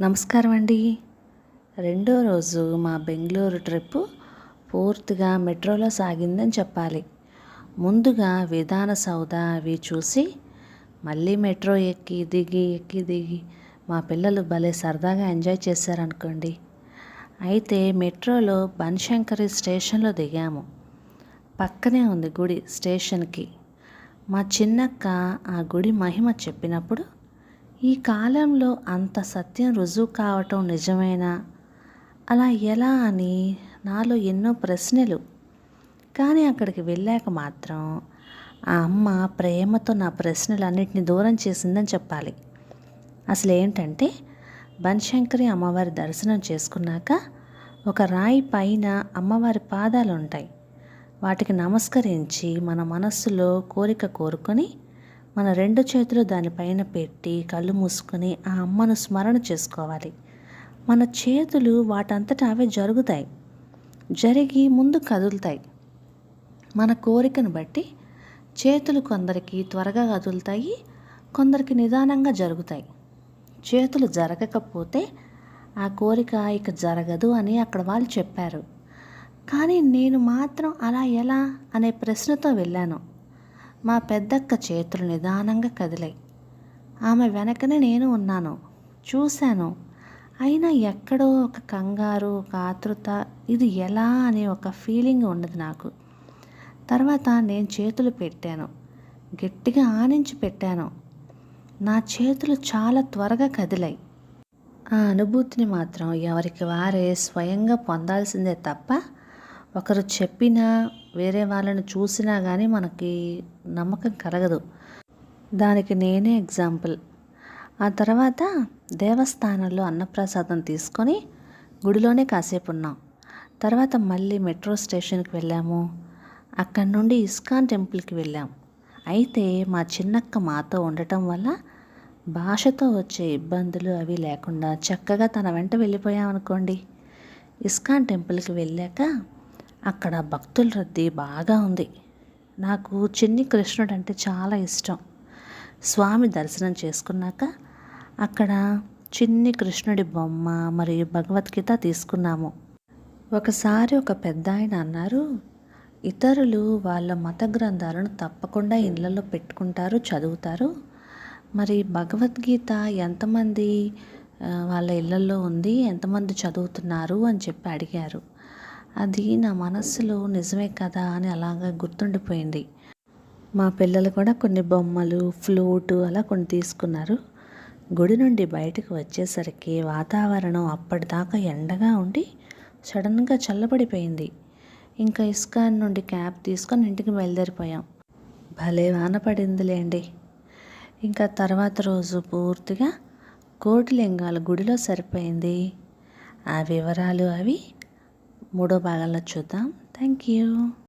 నమస్కారం అండి రెండో రోజు మా బెంగళూరు ట్రిప్ పూర్తిగా మెట్రోలో సాగిందని చెప్పాలి. ముందుగా విధాన సౌధ అవి చూసి మళ్ళీ మెట్రో ఎక్కి దిగి ఎక్కి దిగి మా పిల్లలు భలే సరదాగా ఎంజాయ్ చేశారనుకోండి. అయితే మెట్రోలో బన్శంకరి స్టేషన్లో దిగాము. పక్కనే ఉంది గుడి స్టేషన్కి. మా చిన్నక్క ఆ గుడి మహిమ చెప్పినప్పుడు ఈ కాలంలో అంత సత్యం రుజువు కావటం నిజమేనా? అలా ఎలా అని నాలో ఎన్నో ప్రశ్నలు. కానీ అక్కడికి వెళ్ళాక మాత్రం ఆ అమ్మ ప్రేమతో నా ప్రశ్నలన్నింటినీ దూరం చేసిందని చెప్పాలి. అసలు ఏంటంటే బన్శంకరి అమ్మవారి దర్శనం చేసుకున్నాక ఒక రాయి పైన అమ్మవారి పాదాలు ఉంటాయి వాటికి నమస్కరించి మన మనస్సులో కోరిక కోరుకొని మన రెండు చేతులు దానిపైన పెట్టి కళ్ళు మూసుకొని ఆ అమ్మను స్మరణ చేసుకోవాలి. మన చేతులు వాటంతటా అవే జరుగుతాయి. జరిగి ముందు కదులుతాయి. మన కోరికను బట్టి చేతులు కొందరికి త్వరగా కదులుతాయి కొందరికి నిదానంగా జరుగుతాయి. చేతులు జరగకపోతే ఆ కోరిక ఇక జరగదు అని అక్కడ వాళ్ళు చెప్పారు. కానీ నేను మాత్రం అలా ఎలా అనే ప్రశ్నతో వెళ్ళాను. మా పెద్దక్క చేతులు నిదానంగా కదిలాయి. ఆమె వెనకనే నేను ఉన్నాను. చూశాను. అయినా ఎక్కడో ఒక కంగారు ఒక ఆతృత ఇది ఎలా అనే ఒక ఫీలింగ్ ఉండదు నాకు. తర్వాత నేను చేతులు పెట్టాను. గట్టిగా ఆనించి పెట్టాను. నా చేతులు చాలా త్వరగా కదిలాయి. ఆ అనుభూతిని మాత్రం ఎవరికి వారే స్వయంగా పొందాల్సిందే తప్ప ఒకరు చెప్పినా వేరే వాళ్ళని చూసినా కానీ మనకి నమ్మకం కలగదు. దానికి నేనే ఎగ్జాంపుల్. ఆ తర్వాత దేవస్థానంలో అన్నప్రసాదం తీసుకొని గుడిలోనే కాసేపు ఉన్నాం. తర్వాత మళ్ళీ మెట్రో స్టేషన్కి వెళ్ళాము. అక్కడి నుండి ఇస్కాన్ టెంపుల్కి వెళ్ళాం. అయితే మా చిన్నక్క మాతో ఉండటం వల్ల భాషతో వచ్చే ఇబ్బందులు అవి లేకుండా చక్కగా తన వెంట వెళ్ళిపోయామనుకోండి. ఇస్కాన్ టెంపుల్కి వెళ్ళాక అక్కడ భక్తుల రద్దీ బాగా ఉంది. నాకు చిన్ని కృష్ణుడు అంటే చాలా ఇష్టం. స్వామి దర్శనం చేసుకున్నాక అక్కడ చిన్ని కృష్ణుడి బొమ్మ మరియు భగవద్గీత తీసుకున్నాము. ఒకసారి ఒక పెద్ద ఆయన అన్నారు ఇతరులు వాళ్ళ మత గ్రంథాలను తప్పకుండా ఇళ్ళలో పెట్టుకుంటారు చదువుతారు. మరి భగవద్గీత ఎంతమంది వాళ్ళ ఇళ్ళలో ఉంది ఎంతమంది చదువుతున్నారు అని చెప్పి అడిగారు. అది నా మనస్సులో నిజమే కదా అని అలాగా గుర్తుండిపోయింది. మా పిల్లలు కూడా కొన్ని బొమ్మలు ఫ్లూటు అలా కొన్ని తీసుకున్నారు. గుడి నుండి బయటకు వచ్చేసరికి వాతావరణం అప్పటిదాకా ఎండగా ఉండి సడన్గా చల్లబడిపోయింది. ఇంకా ఇస్కాన్ నుండి క్యాబ్ తీసుకొని ఇంటికి బయలుదేరిపోయాం. భలే వాన పడిందిలేండి. ఇంకా తర్వాత రోజు పూర్తిగా కోటిలింగాల గుడిలో సరిపోయింది. ఆ వివరాలు అవి మూడో భాగంలో చూద్దాం. Thank you